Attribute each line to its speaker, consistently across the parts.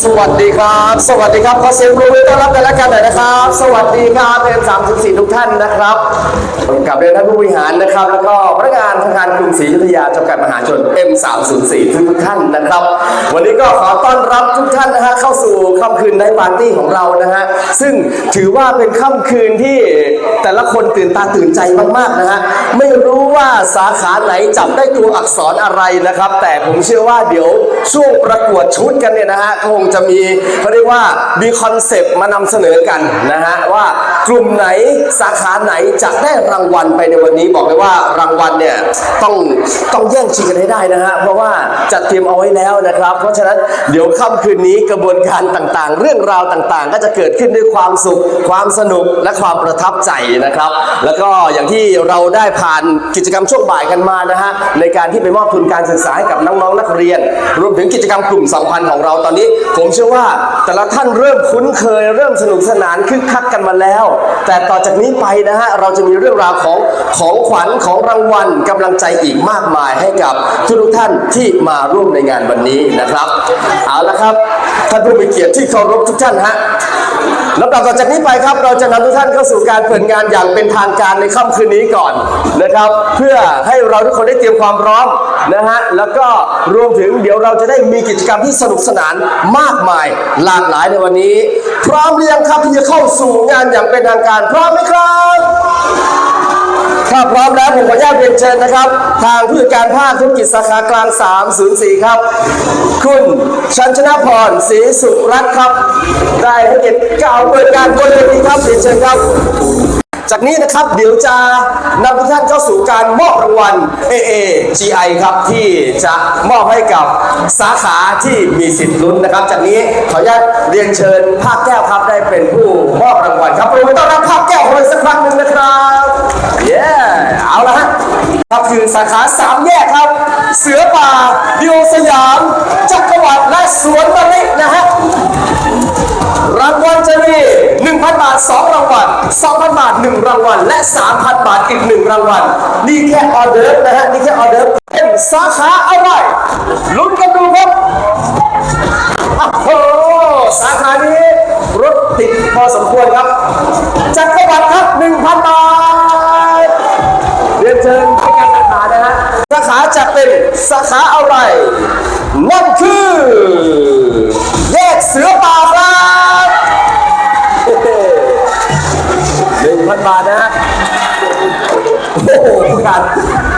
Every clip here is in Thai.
Speaker 1: สวัสดีครับ สวัสดีครับขอเสียงปรบมือต้อนรับกันและกันหน่อยนะครับ สวัสดีครับเอ็มสามสิบสี่ทุกท่านนะครับกับเรียนท่านผู้บริหารนะครับ แล้วก็พนักงานธนาคารกรุงศรีอยุธยาจำกัดมหาชน M304 ทุกทุกๆท่านนะครับ วันนี้ก็ขอต้อนรับทุกท่านนะฮะเข้าสู่ค่ำคืนไนปาร์ตี้ของเรานะฮะซึ่งถือว่าเป็นค่ำคืนที่แต่ละคนตื่นตาตื่นใจมากๆนะฮะไม่รู้ว่าสาขาไหนจับได้ตัวอักษรอะไรนะครับ แต่ผมเชื่อว่าเดี๋ยวช่วงประกวดชุดกันเนี่ยนะฮะคงจะมีเขาเรียกว่ามีคอนเซปต์มานำเสนอกันนะฮะว่า กลุ่มไหนสาขาไหนจะได้รางวัลไปในวันนี้บอกเลยว่ารางวัลเนี่ยต้องต้องแย่งชิงกันให้ได้นะฮะเพราะว่าจัดเตรียมเอาไว้แล้วนะครับ เพราะฉะนั้นเดี๋ยวค่ำคืนนี้กระบวนการต่างๆ เรื่องราวต่างๆ ก็จะเกิดขึ้นด้วยความสุข ความสนุกและความประทับใจนะครับ แล้วก็อย่างที่เราได้ผ่านกิจกรรมช่วงบ่ายกันมานะฮะในการที่ไปมอบทุนการศึกษาให้กับน้องๆนักเรียน รวมถึงกิจกรรมกลุ่มสัมพันธ์ของเราตอนนี้ ผมเชื่อว่าแต่ละท่านเริ่มคุ้นเคย เริ่มสนุกสนานคึกคักกันมาแล้วแต่ต่อจากนี้ไปนะฮะเราจะมีเรื่องราวของของขวัญของรางวัลกำลังใจอีกมากมายให้กับทุกท่านที่มาร่วมในงานวันนี้นะครับ เอาละครับท่านผู้มีเกียรติที่เคารพทุกท่านฮะลำดับต่อจากนี้ไปครับ เราจะนำทุกท่านเข้าสู่การเปิดงานอย่างเป็นทางการในค่ำคืนนี้ก่อนนะครับ เพื่อให้เราทุกคนได้เตรียมความพร้อมนะฮะแล้วก็รวมถึงเดี๋ยวเราจะได้มีกิจกรรมที่สนุกสนานมากมายหลากหลายในวันนี้ พร้อมหรือยังครับที่จะเข้าสู่งานอย่างเป็นทางการพร้อมไหมครับถ้าพร้อมแล้วผมขออนุญาตเรียนเชิญนะครับ ทางผู้จัดการภาคธุรกิจสาขากลาง 304 ครับ คุณชันชนะพรศรีสุรัตน์ครับ ได้ให้เกียรติกล่าวเปิดการบนเวทีครับเรียนเชิญครับ จากนี้นะครับเดี๋ยวจะนำทุกท่านเข้าสู่การมอบรางวัล AAGI ครับที่จะมอบให้กับสาขาที่มีสิทธิ์ลุ้นนะครับ จากนี้ขออนุญาตเรียนเชิญภาคแก้วครับได้เป็นผู้มอบรางวัลครับปรบมือต้อนรับภาคแก้วของเราอีกสักครั้งหนึ่งนะครับเย้เอาละฮะครับคือสาขาสามแยกครับ เสือป่าดิโอสยามจักรวรรดิและสวนมะลินะฮะรางวัลจะมี1,000 บาท 2 รางวัล2 1 รางวัล และ 3,000 บาทอีก 1 รางวัล นี่แค่ออเดิร์ฟนะฮะ นี่แค่ออเดิร์ฟเป็นสาขาอะไรลุ้นกันดูครับโอ้โหสาขานี้ รถติดพอสมควรครับ จักรวรรดิครับ 1,000 บาท เรียนเชิญให้การสาขานะฮะ สาขาจะเป็นสาขาอะไร นั่นคือแยกเสือป่า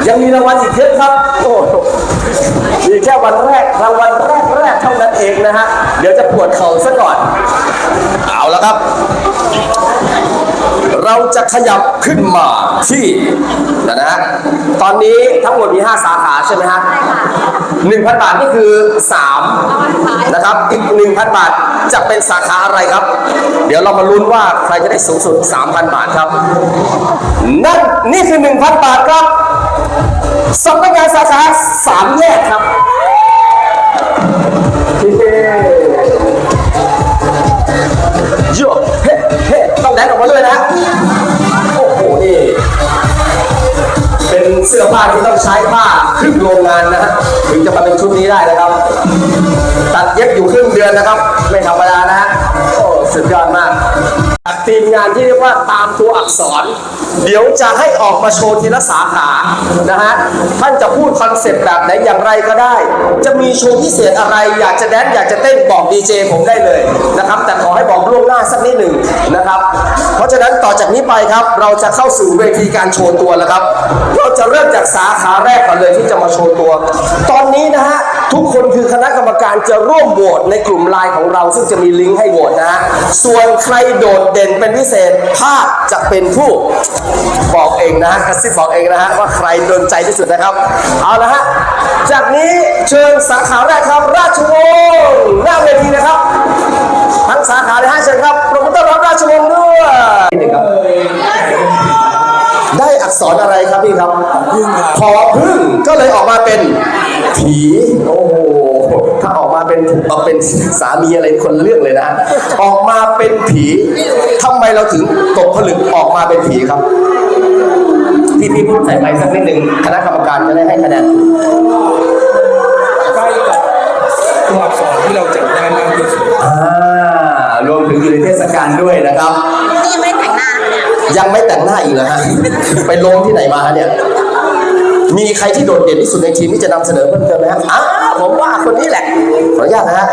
Speaker 1: ยังมีรางวัลอีกเยอะครับ โอ้โหมีแค่วันแรกรางวัลแรกแรกเท่านั้นเองนะฮะ เดี๋ยวจะปวดเข่าซะก่อน เอาแล้วครับ เราจะขยับขึ้นมาที่นะฮะตอนนี้ทั้งหมดมี 5 สาขาใช่ไหมฮะ1,000บาทนี่คือ 3 นะครับ อีก 1,000 บาทจะเป็นสาขาอะไรครับ เดี๋ยวเรามาลุ้นว่าใครจะได้สูงสุด 3,000 บาทครับ นั่นนี่คือ 1,000 บาทครับสำนักงานสาขา3แยกครับเฮ้โยเฮ้เฮ้ต้อง แดนออกมาเลยนะโอ้โหนี่เป็นเสื้อผ้าที่ต้องใช้ผ้าครึ่งโรงงานนะฮะถึงจะมาเป็นชุดนี้ได้นะครับ ตัดเย็บอยู่ครึ่งเดือนนะครับ ไม่ธรรมดานะฮะโอ้สุดยอดมาก ทีมงานที่เรียกว่าตามตัวอักษร เดี๋ยวจะให้ออกมาโชว์ทีละสาขานะฮะท่านจะพูดคอนเซปต์แบบไหนอย่างไรก็ได้ จะมีโชว์พิเศษอะไร อยากจะแดนอยากจะเต้นบอกดีเจผมได้เลยนะครับ แต่ขอให้บอกล่วงหน้าสักนิดหนึ่งนะครับ เพราะฉะนั้นต่อจากนี้ไปครับ เราจะเข้าสู่เวทีการโชว์ตัวแล้วครับ เราจะเริ่มจากสาขาแรกก่อนเลยที่จะมาโชว์ตัว ตอนนี้นะฮะทุกคนคือคณะกรรมการจะร่วมโหวตในกลุ่มไลน์ของเรา ซึ่งจะมีลิงก์ให้โหวตนะฮะส่วนใครโดดเด่นเป็นพิเศษภาคจะเป็นผู้บอกเองนะฮะกระซิบบอกเองนะฮะว่าใครโดนใจที่สุดนะครับ เอาละฮะจากนี้เชิญสาขาแรกครับ ราชวงศ์หน้าเวทีนะครับ ทั้งสาขาเลยฮะเชิญครับปรบมือต้อนรับราชวงศ์ด้วยนี่ครับได้อักษรอะไรครับพี่ครับ พอพึ่งก็เลยออกมาเป็นผีโอ้โห ถ้าออกมาเป็นออกเป็นสามีอะไรคนละเรื่องเลยนะออกมาเป็นผีทำไมเราถึงตกผลึกออกมาเป็นผีครับพี่พี่พูดใส่ไปสักนิดหนึ่งคณะกรรมการจะได้ให้คะแนน
Speaker 2: ใกล้กับตัวอักษรที่เราจัดงานมากที่สุด
Speaker 1: อ่ารวมถึงอยู่ในเทศกาลด้วยนะครับ
Speaker 3: นี่ยังไม่ได้แต่งหน้านะคะเนี่ย
Speaker 1: ยังไม่แต่งหน้าอีกเหรอฮะไปลงที่ไหนมาฮะเนี่ยมีใครที่โดดเด่นที่สุดในทีมที่จะนำเสนอเพิ่มเติมไหมฮะอ้าว ผมว่าคนนี้แหละ ขออนุญาตนะฮะ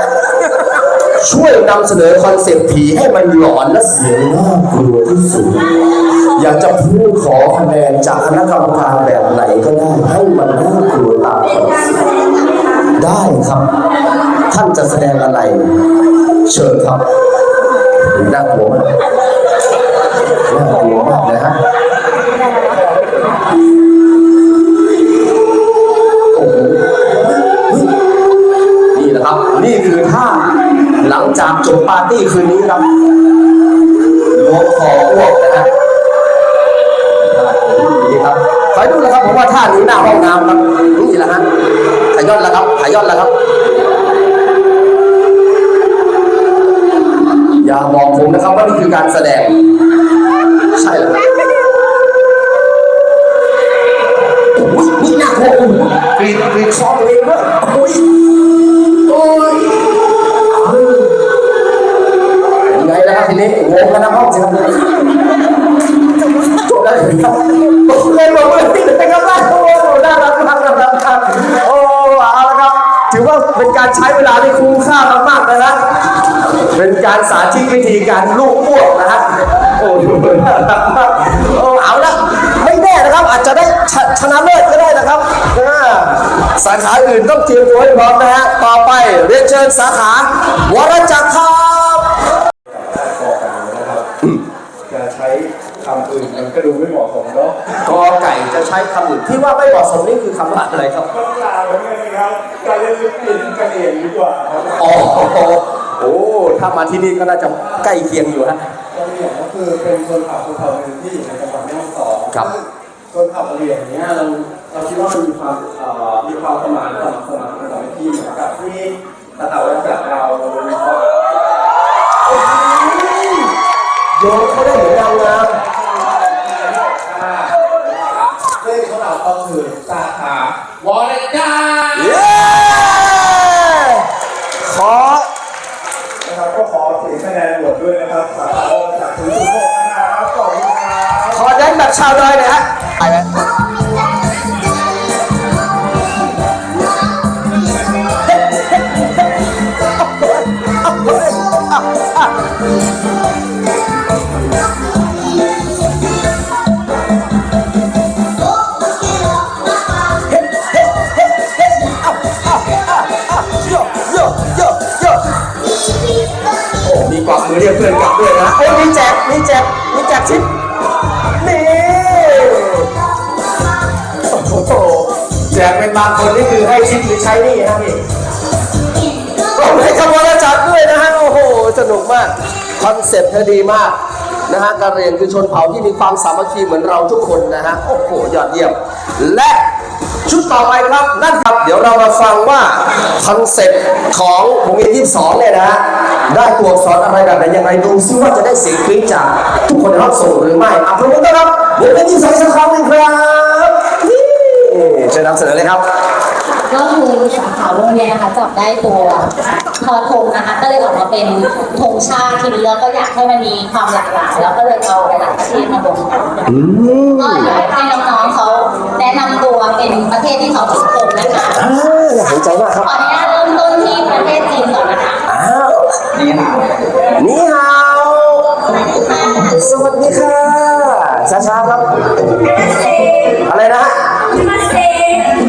Speaker 1: ช่วยนำเสนอคอนเซ็ปต์ผีให้มันหลอนและเสียงน่ากลัวที่สุด อยากจะพูดขอคะแนนจากคณะกรรมการแบบไหนก็ได้ให้มันน่ากลัวตามคอนเซ็ปต์ได้ครับ ท่านจะแสดงอะไร เชิญครับน่ากลัวมาก อย่าบอกผมนะครับว่านี่คือการแสดง ใช่เลยโอ้ยนี่น่ากลัวโอ้โหกรีดกรีดคอตัวเองด้วยโอ้ยโอ้ยเออยังไงนะครับทีนี้งงกันนะห้องสิครับจบแล้วเหรอครับตกเลยบอกเลยนะครับโอ้โหน่ารักมากน่ารักมากโอ้เอาละครับ ถือว่าเป็นการใช้เวลาที่คุ้มค่ามากๆนะครับ เป็นการสาธิตวิธีการลูกอ้วกนะฮะโอ้โหน่ารักมากโอ้เอาละไม่แน่นะครับ อาจจะได้ชชนะเลิศก็ได้นะครับอ่าสาขาอื่นต้องเตรียมตัวให้พร้อมนะฮะต่อไปเรียนเชิญสาขาวรจักรครับ
Speaker 2: ก่อการนะครับจะใช้คำอื่นมันก็ดูไม่เหมาะสมเนาะ
Speaker 1: กอไก่จะใช้คำอื่นที่ว่าไม่เหมาะสมนี่คือคำว่าอะไรครับ
Speaker 2: ก็กล่าวเหมือนกันนะครับการเล่นลิปปินกันเองดีกว่าครับ
Speaker 1: อ๋อโอ้ ถ้ามาที่นี่ก็น่าจะใกล้เคียงอยู่ฮะ
Speaker 2: กะเหรี่ยงก็คือเป็นชนเผ่าชนเผ่าหนึ่งที่อยู่ในจังหวัดแม่ฮ่องสอน
Speaker 1: ครับ
Speaker 2: ชนเผ่ากะเหรี่ยงเนี้ยเราเราคิดว่ามันมีความเอ่อมีความสมานสมัครสมานสามัคคีเหมือนกับที่ตะเต่าและแบบเรามีความ
Speaker 1: โยนเขาได้เหมือนนางงาม
Speaker 2: เลขของเราก็คือสาขาวอลจ้า
Speaker 1: เย้ขอ
Speaker 2: นะครับก็ขอเสียงคะแนนโหวตด้วยนะครับสาขาวอจากศูนย์จุดหกนะครับขอบคุณครับ
Speaker 1: ข อ เซ็ปต์เธอดีมากนะฮะการเรียนคือชนเผ่าที่มีความสามัคคีเหมือนเราทุกคนนะฮะโอ้โหยอดเยี่ยม และชุดต่อไปครับนั่นครับ เดี๋ยวเรามาฟังว่าคอนเซ็ปต์ของวงเวียนที่สองเนี่ยนะฮะได้ตัวอักษรอะไรแบบไหนยังไงดูซิว่าจะได้เสียงกรี๊ดจากทุกคนในห้องส่งหรือไม่อะพร้อมกันครับวงเวียนที่สองสักครั้งหนึ่งครับนี่เชิญนำเสนอเลยครับ
Speaker 3: ก็คือสาขาโรงเรียนนะคะจับได้ตัวทอธงนะคะก็เลยออกมาเป็นธงชาติทีนี้แล้วก็อยากให้มันมีความหลากหลายแล้วก็เลยเอาหลายๆประเทศมารวมกันก็อยากให้น้องๆเขาแนะนำตัวเป็นประเทศที่เขาสนใจนะคะ
Speaker 1: อ่าน่าสนใจมากครับ
Speaker 3: ขออนุญาตเริ่มต้นที่ประเทศจีนก่อนนะคะ
Speaker 1: อ้าวนี่ฮาวสวัสดีค่ะช้าๆครับ อะไรนะฮะ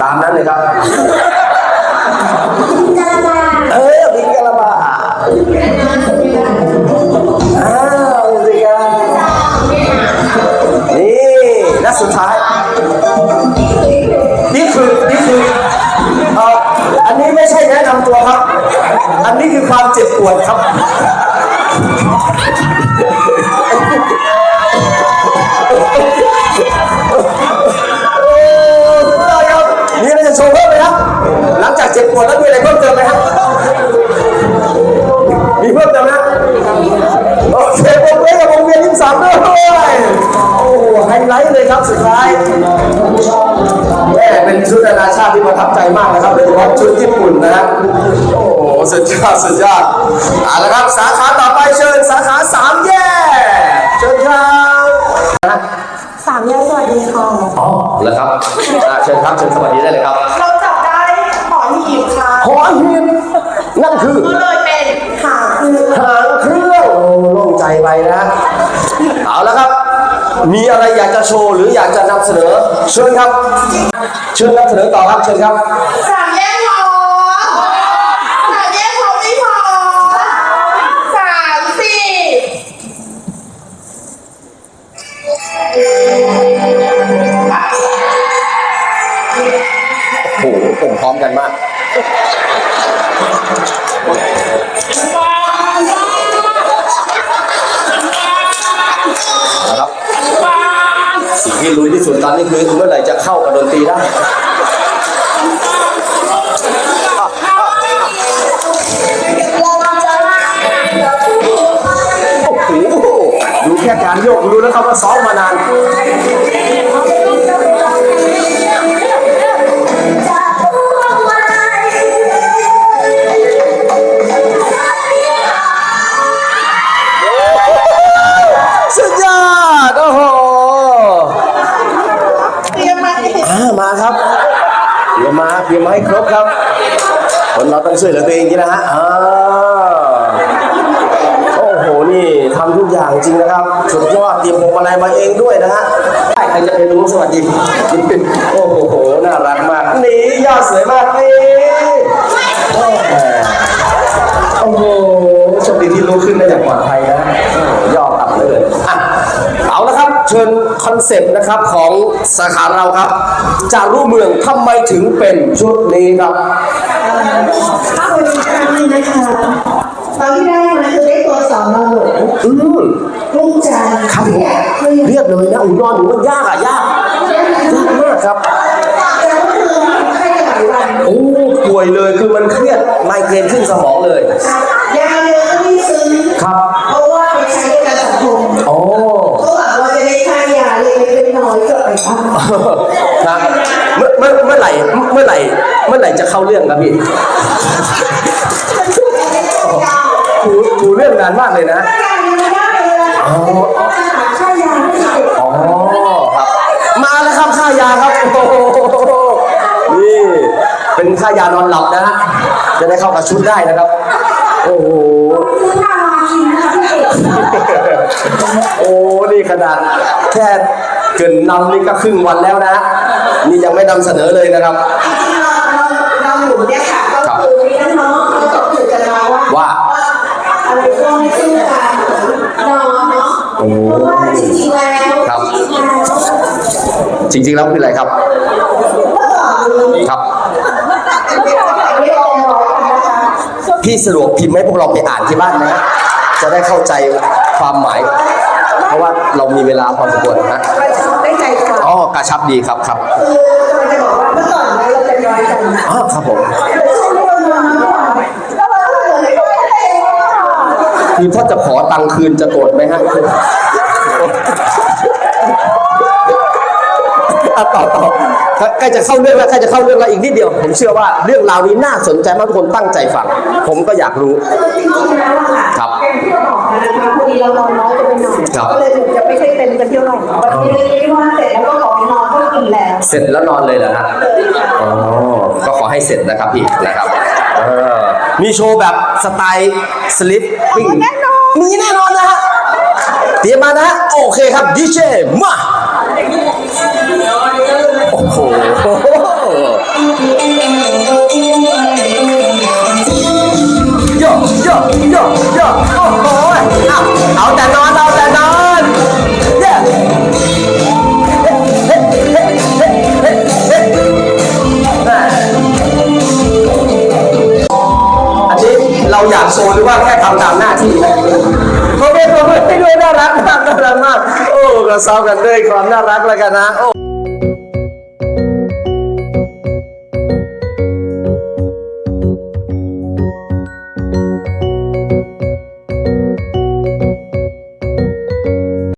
Speaker 1: ตามนั้นเลยครับ เออบิงกะลาบาอ้าวสิครับนี่นัดสุดท้าย นี่คือนี่คือเอ่ออันนี้ไม่ใช่แนะนำตัวครับ อันนี้คือความเจ็บปวดครับโโชว์เพิ่มไหมครับ หลังจากเจ็บปวดแล้วมีอะไรเพิ่มเติมไหมครับ มีเพิ่มเติมไหมครับโอเคผมเล่นกับวงเวียนยี่สามด้วย โอ้โหไฮไลท์เลยครับสุดท้ายแม่เป็นชุดนานาชาติที่ประทับใจมากนะครับโดยเฉพาะชุดญี่ปุ่นนะครับโอ้โหสุดยอดสุดยอดเอาละครับสาขาต่อไปเชิญสาขาสามแย
Speaker 4: สามแยกสวัสดีค่ะ
Speaker 1: อ๋อแล้วครับอ่าเชิญครับเชิญสวัสดีได้เลยครับ
Speaker 4: เราจับได้หอหีบค่ะ
Speaker 1: หอหีบนั่นคือ
Speaker 4: ก็เลยเป็นหางคือ
Speaker 1: หางเครื่องโอ้โล่งใจไปนะเอาละครับ มีอะไรอยากจะโชว์หรืออยากจะนำเสนอเชิญครับ เชิญนำเสนอต่อครับเชิญครับ โอ้โหผมพร้อมกันมากนะครับสิ่งที่ลุยที่สุดตอนนี้คือเมื่อไหร่จะเข้ากับดนตรีได้โอ้โหดูแค่การโยกรู้แล้วครับว่าซ้อมมานาน งมาลัยมาเองด้วยนะฮะใครจะไปรู้สวัสดีโอ้โหน่ารักมากนี่ยอดสวยมากนี่โอ้โหโอ้โหโชคดีที่รู้ขึ้นได้อย่างปลอดภัยนะโอ้โหยอดต่ำเลยอะเอาละครับ เชิญคอนเซ็ปต์นะครับของสาขาเราครับ จารุเมืองทำไมถึงเป็นชุดนี้ครับ
Speaker 4: ข้าวอีกครั้งหนึงนะคะตอนที่ได้มาคือได้ตัวสองนอนหนู
Speaker 1: อืม
Speaker 4: รุ่งจันทร์
Speaker 1: ครับผม
Speaker 4: คือ
Speaker 1: เรียบเลยนะอุ่นนอนหนูมันยากอะยากยากมากครับ
Speaker 4: แต่ก็คือไข้หลายวัน
Speaker 1: โอ้ป่วยเลยคือมันเครียดไมเกรนขึ้นสมองเลย
Speaker 4: ยาเยอะก็ไม่ซื้อ
Speaker 1: ครับ
Speaker 4: เพราะว่าไปใช้ในการสังคม
Speaker 1: โอ้
Speaker 4: ก็หวังว่าจะได้ค่ายาเล็กๆน้อยๆก็ไปบ้าง
Speaker 1: ครับเมื่อเมื่อเมื่อไหร่เมื่อไหร่เมื่อไหร่จะเข้าเรื่องครับพี่ถูถูเรื่องนานมากเลยนะ อ๋ออ๋อครับ มาแล้วครับค่ายาครับโอ้โหนี่เป็นค่ายานอนหลับนะฮะจะได้เข้ากับชุดได้นะครับ โอ้โหโอ้นี่ขนาดแค่เกินนำนี่ก็ครึ่งวันแล้วนะนี่ยังไม่นำเสนอเลยนะครับ
Speaker 4: เราอยู่เนี่ยค่ะ จริงๆแล้ว
Speaker 1: ครับ จริง ๆ แล้วคืออะไรครับ ครับ
Speaker 4: ไม่ลองร้องนะคะ
Speaker 1: พี่สะดวกพิมพ์ให้พวกเราไปอ่านที่บ้านนะ จะได้เข้าใจความหมาย เพราะว่าเรามีเวลาพอสมควรนะ
Speaker 4: กระชับได้ใจกว่า
Speaker 1: อ๋อกระชับดีครับครับ
Speaker 4: คือกำลังจะบอกว่าเมื่อก่อนเราเป็นร้อยกัน
Speaker 1: อ๋อครับผม
Speaker 4: ไม่ใช่ไม่นอนก่อนแล้วเราก็เลยก็ไม่ได้
Speaker 1: คือถ้าจะขอตังค์คืนจะโกรธไหมฮะ อะต่อต่อใกล้จะเข้าเรื่องแล้วใกล้จะเข้าเรื่องแล้วอีกนิดเดียว ผมเชื่อว่าเรื่องราวนี้น่าสนใจมากทุกคนตั้งใจฟังผมก็อยากรู้
Speaker 4: คือจริงๆแล้วอะค่ะ
Speaker 1: ครับ
Speaker 4: เป็นที่เราบอกกันนะคะพอดีเรานอนน้อยจะไปหน่อย
Speaker 1: ครับ
Speaker 4: ก็เลยถึงจะไม่ใช่เต็มกันเที่ยวหน่อยวันนี้เลยที่ว่าเสร็จแล้วก็ขอให้นอนก็กินแล้ว
Speaker 1: เสร็จแล้วนอนเลยเหรอฮะอ๋อก็ขอให้เสร็จนะครับพี่นะครับเออมีโชว์แบบสไตล์สลิปปิ้ง
Speaker 4: แน่นอน
Speaker 1: มีแน่นอนนะฮะ เตรียมมานะโอเคครับดีเจมาโอ้โหโยโยโยโยโอ้โหเอาเอาแต่นอนเอาแต่นอน เศร้ารักมากน่ารักมากโอ้ก็ซ้อมกันด้วยความน่ารักแล้วกันนะ โอ้